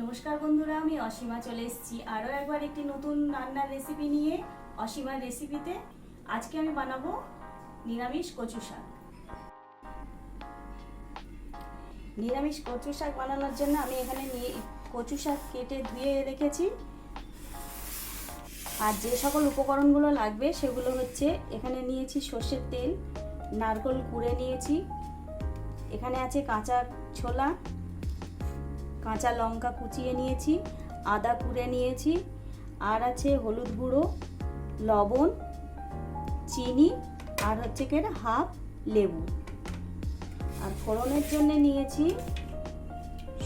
নমস্কার বন্ধুরা, আমি অসীমা চলে এসেছি আরও একবার একটি নতুন রান্নার রেসিপি নিয়ে অসীমার রেসিপিতে আজকে আমি বানাবো নিরামিষ কচু শাক। নিরামিষ কচু শাক বানানোর জন্য আমি এখানে নিয়ে কচু শাক কেটে ধুয়ে রেখেছি। আর যে সকল উপকরণগুলো লাগবে সেগুলো হচ্ছে, এখানে নিয়েছি সর্ষের তেল, নারকোল কুড়ে নিয়েছি, এখানে আছে কাঁচা ছোলা কাঁচা লঙ্কা কুচিয়ে নিয়েছি, আদা কুড়ে নিয়েছি, আর আছে হলুদ গুঁড়ো, লবণ, চিনি, আর হচ্ছে কি হাফ লেবু। আর ফোড়নের জন্য নিয়েছি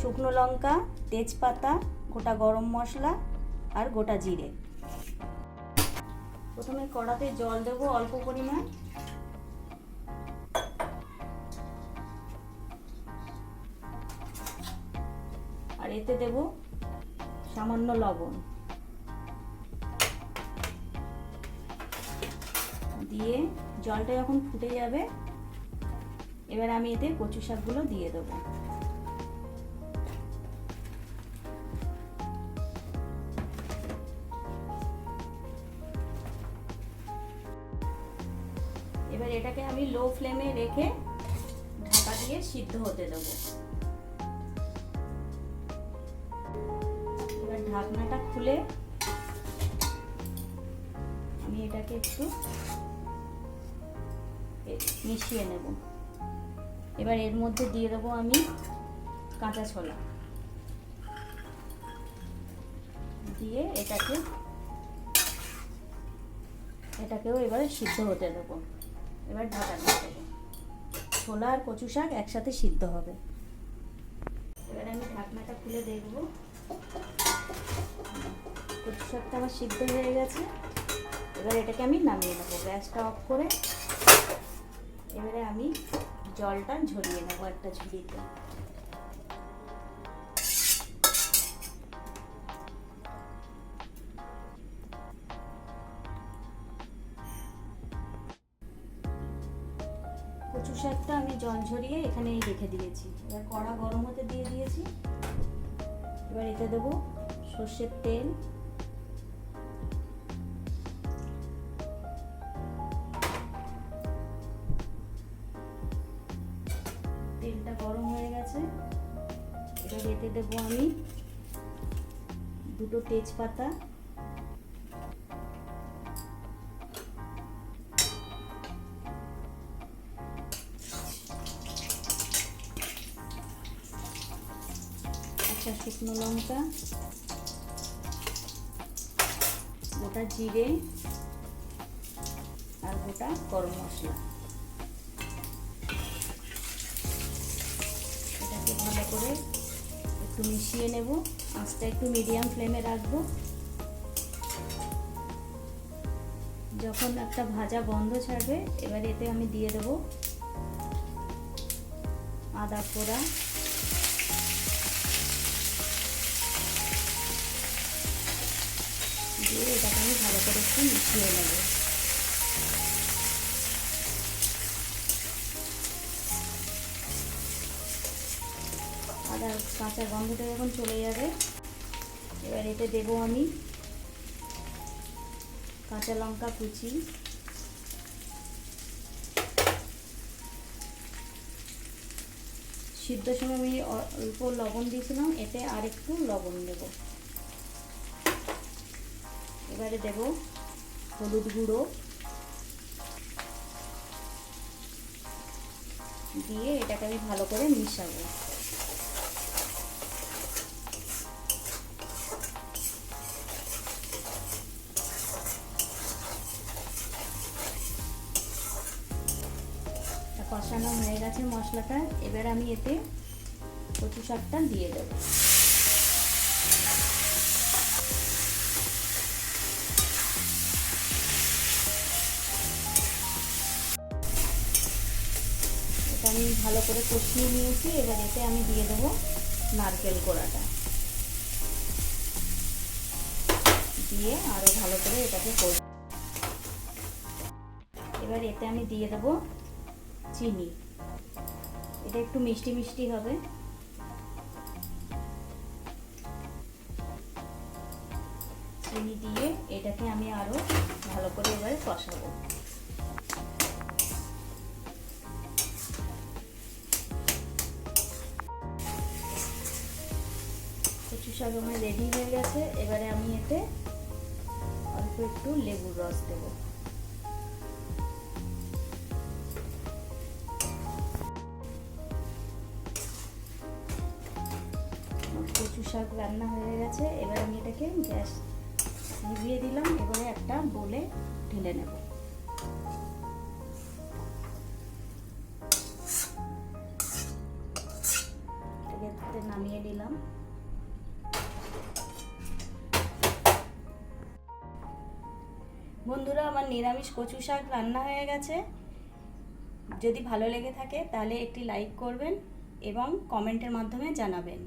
শুকনো লঙ্কা, তেজপাতা, গোটা গরম মশলা, আর গোটা জিরে। প্রথমে কড়াতে জল দেবো অল্প পরিমাণ। এতে দেব সামান্য লবণ। দিয়ে জলটা যখন ফুটে যাবে, এবার আমি এতে কচু শাকগুলো দিয়ে দেবো। এবার এটাকে আমি লো ফ্লেমে রেখে ঢাকা দিয়ে সিদ্ধ হতে দেবো। ঢাকনাটা খুলে আমি এটাকে একটু মিশিয়ে নেব। এবার এর মধ্যে দিয়ে দেবো আমি কাঁচা ছোলা। দিয়ে এটাকে এটাকেও এবারে সিদ্ধ হতে দেবো। এবার ঢাকা দিয়ে দেবো। ছোলা আর কচু শাক একসাথে সিদ্ধ হবে। এবার আমি ঢাকনাটা খুলে দেখব। কচু শাকটা আমার সিদ্ধ হয়ে গেছে। এবার এটাকে আমি নামিয়ে নেব, গ্যাসটা অফ করে। এবারে আমি জলটা ঝরিয়ে নেব একটা ঝুড়িতে। কচু শাকটা আমি জল ঝরিয়ে এখানেই রেখে দিয়েছি। এবার কড়া গরম হতে দিয়ে দিয়েছি। এবার এতে দেবো সর্ষের তেল। তেলটা গরম হয়ে গেছে। এটা এতে দেবো আমি। দুটো তেজপাতা। শুকনো লঙ্কা। গোটা জিরে আর গোটা গরম মশলা। এটাকে ভালো করে একটু মিশিয়ে নেব। আঁচটা একটু মিডিয়াম ফ্লেমে রাখব। যখন একটা ভাজা বন্ধ ছাড়বে, এবার এতে আমি দিয়ে দেব আদা পোড়া। দিয়ে এটাকে আমি ভালো করে একটু মিশিয়ে নেব। আদা কাঁচা গন্ধটা যখন চলে যাবে, এবার এতে দেবো আমি কাঁচা লঙ্কা কুচি। সিদ্ধ সময় আমি অল্প লবণ দিয়েছিলাম, এতে আর একটু লবণ দেবো। এবারে দেব হলুদ গুঁড়ো। দিয়ে এটাকে আমি ভালো করে মিশাবো। কষানো হয়ে গেছে মশলাটা। এবার আমি এতে কচু শাকটা দিয়ে দেবো। এটা আমি ভালো করে কষিয়ে নিয়েছি, এবার এতে আমি দিয়ে দেবো নারকেল কোড়াটা। দিয়ে আরও ভালো করে এটাকে কষ এবার এতে আমি দিয়ে দেবো চিনি। এটা একটু মিষ্টি মিষ্টি হবে। চিনি দিয়ে এটাকে আমি আরও ভালো করে এবার কষাবো। কচু শাক আমার রেডি হয়ে গেছে। এবারে আমি এতে অল্প একটু লেবুর রস দেব। কচু শাক রান্না হয়ে গেছে। এবার আমি এটাকে গ্যাস নিভিয়ে দিলাম। এবারে একটা বলে ঢেলে নেব। নামিয়ে নিলাম বন্ধুরা, আমার নিরামিষ কচু শাক রান্না হয়ে গেছে। যদি ভালো লেগে থাকে, তাহলে একটি লাইক করবেন এবং কমেন্টের মাধ্যমে জানাবেন।